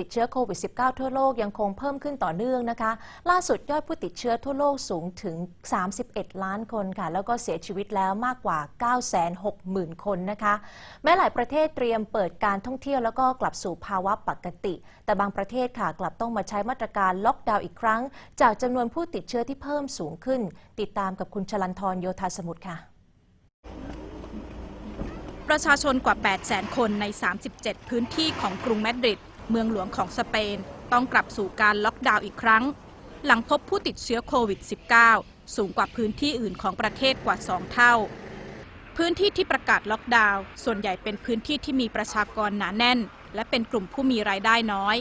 ติดเชื้อโควิด -19 ทั่วโลกยังคงเพิ่มขึ้นต่อเนื่องนะคะ ล่าสุดยอดผู้ติดเชื้อทั่วโลกสูงถึง 31 ล้านคนค่ะ แล้วก็เสียชีวิตแล้วมากกว่า 960,000 คนนะคะ แม้หลายประเทศเตรียมเปิดการท่องเที่ยวแล้วก็กลับสู่ภาวะปกติ แต่บางประเทศค่ะกลับต้องมาใช้มาตรการล็อกดาวน์อีกครั้ง จากจำนวนผู้ติดเชื้อที่เพิ่มสูงขึ้น ติดตามกับคุณชลันทรโยธาสมุทรค่ะประชาชนกว่า 800,000 คนใน 37 พื้นที่ของกรุงมาดริด เมืองหลวงของสเปน ต้องกลับสู่การล็อกดาวน์อีกครั้ง หลังพบผู้ติดเชื้อโควิด -19 สูงกว่าพื้นที่อื่นของประเทศกว่า 2 เท่า พื้นที่ที่ประกาศล็อกดาวน์ส่วนใหญ่เป็นพื้นที่ที่มีประชากรหนาแน่น และเป็นกลุ่มผู้มีรายได้น้อย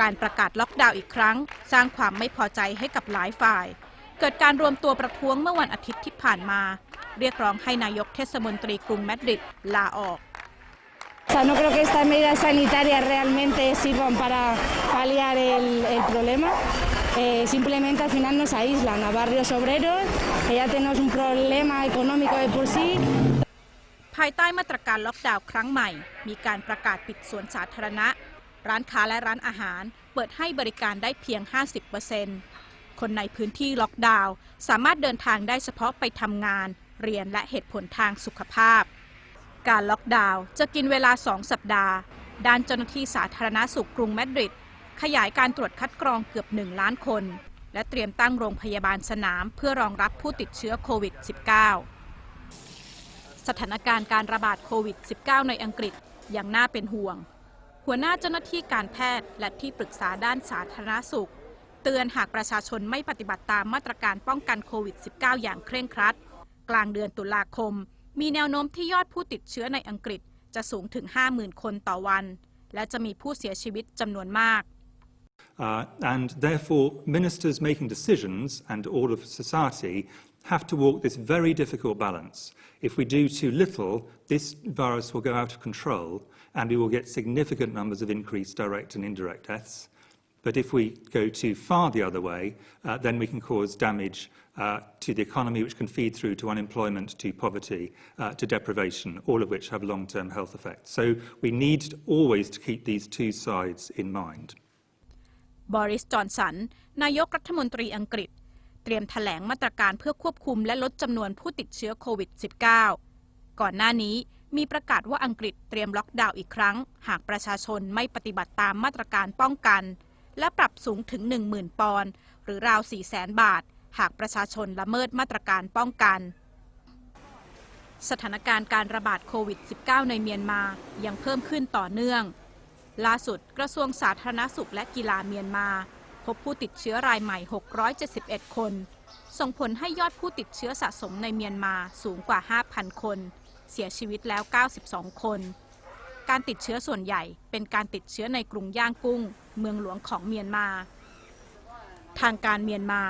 การประกาศล็อกดาวน์อีกครั้ง สร้างความไม่พอใจให้กับหลายฝ่าย เกิดการรวมตัวประท้วงเมื่อวันอาทิตย์ที่ผ่านมา เรียกร้องให้นายกเทศมนตรีกรุงมาดริดลาออก O sea, no creo que estas medidas sanitarias realmente sirvan para paliar el, el problema. Eh, simplemente al final nos aíslan a barrios obreros, que ya tenemos un problema económico de por sí. ภายใต้มาตรการล็อกดาวน์ครั้งใหม่ มีการประกาศปิดสวนสาธารณะ ร้านค้าและร้านอาหาร เปิดให้บริการได้เพียง 50%คนในพื้นที่ล็อกดาวน์สามารถเดินทางได้เฉพาะไปทำงาน เรียนและเหตุผลทางสุขภาพ การล็อกดาวน์จะกินเวลา 2 สัปดาห์ด้านเจ้าหน้าที่สาธารณสุขกรุงมาดริด ขยายการตรวจคัดกรองเกือบ 1 ล้านคน และเตรียมตั้งโรงพยาบาลสนามเพื่อรองรับผู้ติดเชื้อโควิด -19 สถานการณ์การระบาดโควิด -19 ในอังกฤษยังน่าเป็นห่วง หัวหน้าเจ้าหน้าที่การแพทย์และที่ปรึกษาด้านสาธารณสุข เตือนหากประชาชนไม่ปฏิบัติตามมาตรการป้องกันโควิด -19 อย่างเคร่งครัด กลางเดือนตุลาคม มีแนวโน้มที่ยอดผู้ติดเชื้อในอังกฤษจะสูงถึง 50,000 คนต่อวัน และจะมีผู้เสียชีวิตจำนวนมาก Uh, and therefore, ministers making decisions and all of society have to walk this very difficult balance. If we do too little, this virus will go out of control and we will get significant numbers of increased direct and indirect deaths. But if we go too far the other way, uh, then we can cause damage uh, to the economy, which can feed through to unemployment, to poverty, uh, to deprivation, all of which have long-term health effects. So we need always to keep these two sides in mind. บริสจอนสัน นายกรัฐมนตรีอังกฤษ เตรียมถแถลงมาตรการเพื่อควบคุมและลดจำนวนผู้ติดเชื้อโควิด -19 ก่อนหน้านี้มีประกาศว่าอังกฤษเตรียมล็อกดาวน์อีกครั้ง หากประชาชนไม่ปฏิบัติตามมาตรการป้องกัน และปรับสูงถึง 10,000 ปอนด์หรือราว 400,000 บาท หากประชาชนละเมิดมาตรการป้องกัน สถานการณ์การระบาดโควิด -19 ในเมียนมายังเพิ่มขึ้นต่อเนื่อง ล่าสุดกระทรวงสาธารณสุขและกีฬาเมียนมา พบผู้ติดเชื้อรายใหม่ 671 คน ส่งผลให้ยอดผู้ติดเชื้อสะสมในเมียนมาสูงกว่า 5,000 คน เสียชีวิตแล้ว 92 คน การติดเชื้อส่วนใหญ่เป็นการติดเชื้อในกรุงย่างกุ้ง เมืองหลวงของเมียนมา ทางการเมียนมา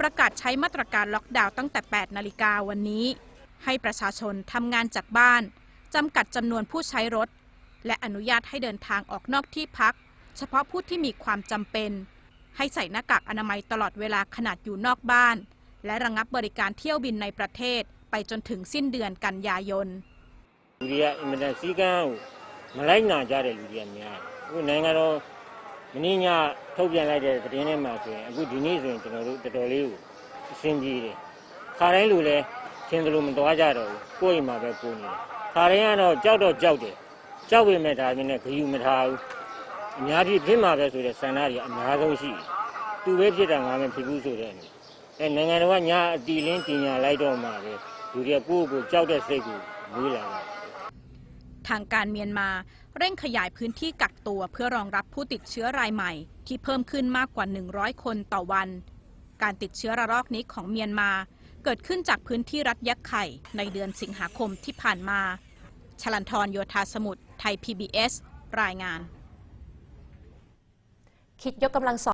ประกาศใช้มาตรการล็อกดาวน์ตั้งแต่ 8 นาฬิกาวันนี้ ให้ประชาชนทำงานจากบ้านจำกัดจำนวนผู้ใช้รถ และอนุญาตให้เดินทางออกนอกที่พัก เฉพาะผู้ที่มีความจำเป็น ให้ใส่หน้ากากอนามัยตลอดเวลาขนาดอยู่นอกบ้าน และระงงับบริการเที่ยวบินในประเทศไปจนถึงสิ้นเดือนกันยายน India ๑๙ မတန်စည်းကမ်းကိုမလိုက်နာကြတဲ့လူတွေကများတယ်အခုနိုင်ငံတော်မင်းညထုတ်ပြန်လိုက်တဲ့သတင်းထဲမှာဆိုရင်အခုဒီနေ့ဆိုရင်ကျွန်တော်တို့တော်တော်လေးကိုအဆင်ပြေတယ်ခါတိုင်းလူလည်းထင်သလိုမသွားကြတော့ဘူးကိုယ့်အိမ်မှာပဲကိုယ်နေတယ်ခါတိုင်းကတော့ကြောက်တော့ကြောက်တယ်ကြောက်ပေမဲ့ဒါမျိုးနဲ့ဂယုမထားဘူးအများကြီးဖြစ်မှာပဲဆိုတဲ့ဆန္ဒတွေအများဆုံးရှိတယ်သူပဲဖြစ်တာငါမဖြစ်ဘူးဆိုတဲ့အနေအဲနိုင်ငံတော်ကညာအတီလင်းတင်ညာလိုက်တော့မှပဲလူတွေကကိုယ့်ကိုယ်ကြောက်တဲ့စိတ်ကိုမွေးလာတယ် ทางการเมียนมา เร่งขยายพื้นที่กักตัวเพื่อรองรับผู้ติดเชื้อรายใหม่ ที่เพิ่มขึ้นมากกว่า 100 คนต่อวัน การติดเชื้อระลอกนี้ของเมียนมา เกิดขึ้นจากพื้นที่รัฐยักษ์ไข่ ในเดือนสิงหาคมที่ผ่านมา ชลันทรโยธาสมุทรไทย PBS รายงาน คิดยกกำลังสอง